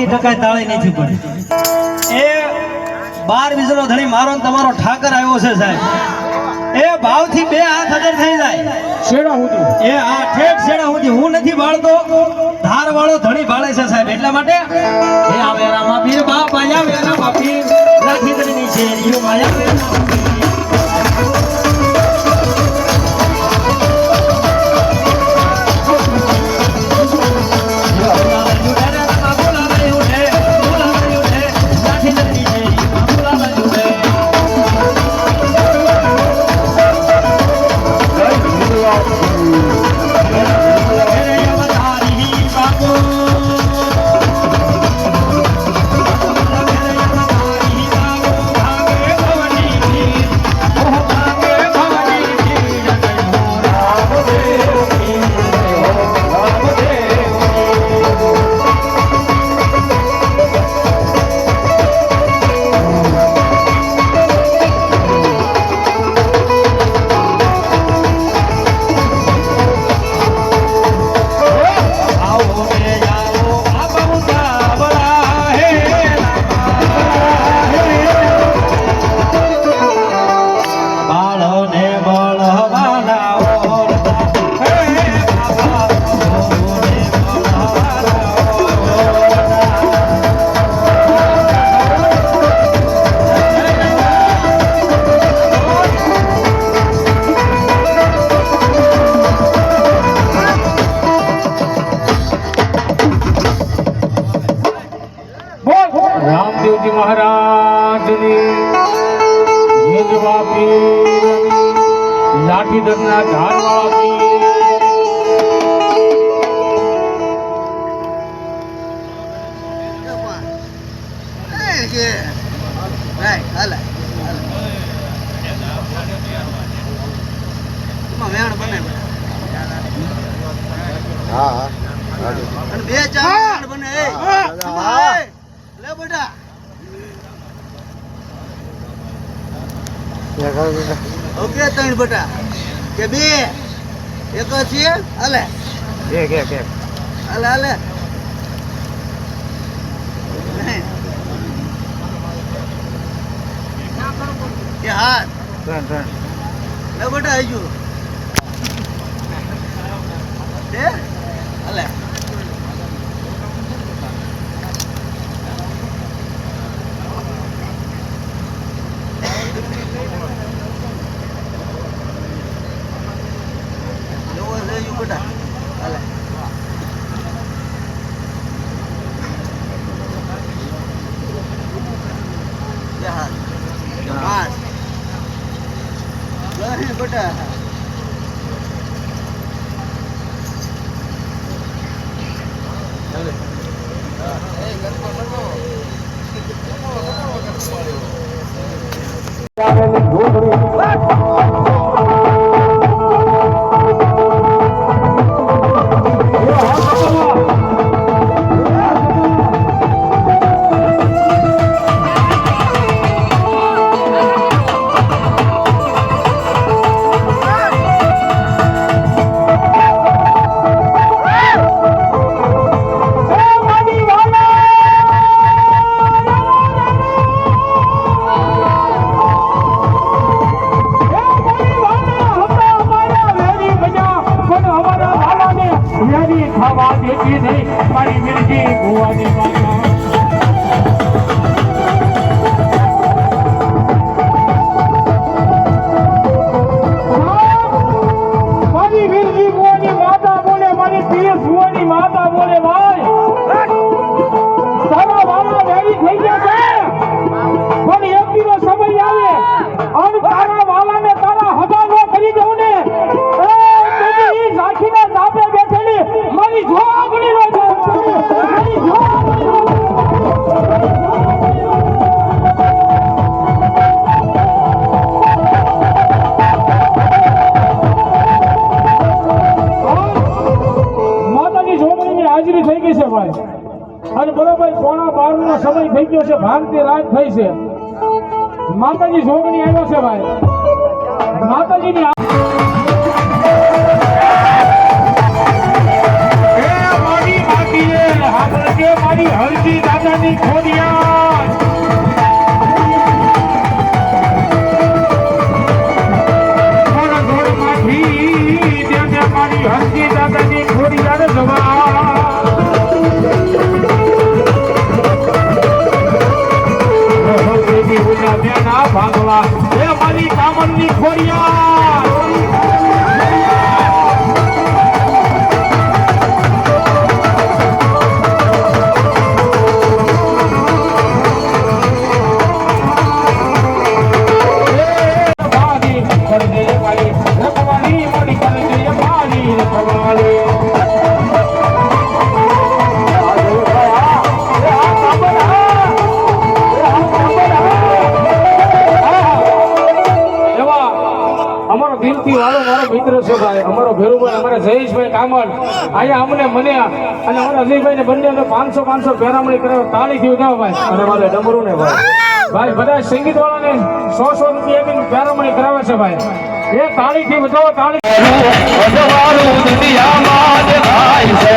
પચીસ ટકા તાળી નથી પડી એ બાર વીજળો ધણી મારો ને તમારો ઠાકર આવ્યો છે સાહેબ. એ ભાવથી બે હાથ હજાર થઈ જાય. સુધી એ આ ઠેઠ છેડા સુધી હું નથી બાળતો ધાર વાળો ધણી ભાળે છે સાહેબ. એટલા માટે એ આવે રામા પીર બાપા બે ચાર બને. લે બેટા ઓકે ત્રણ બેટા કે બે? એક તો છે અલે. એક એક એક. અલે અલે. કે હાથ ત્રણ ત્રણ. લે બેટા હજુ દે હાલે જોવો છે હજુ બેટા હાલે હાથ પાંચ ગણે બેટા. થવા की बुआ ने હાજરી થઈ ગઈ છે ભાઈ. અને બરોબર પોણા બાર નો સમય થઈ ગયો છે ભારતીય રાત થઈ છે. માતાજી જોગણી આવ્યો છે ભાઈ. માતાજીની ભાગવા એ મારી કામનની ખોડિયાર. અમારો જયેશભાઈ કામળ. અહીંયા અમને મને અને અમારા અજયભાઈ ને બંને પાંચસો પાંચસો પેરામણી કરાવે તાળી થી ઉઠાવો ભાઈ. અને મારે ડમરું ને ભાઈ. ભાઈ બધા સંગીત વાળાને સો સો રૂપિયા આપીને પેરામણી કરાવે છે ભાઈ. એ તાળી થી વધાવો તાળી દુનિયામાં થાય છે.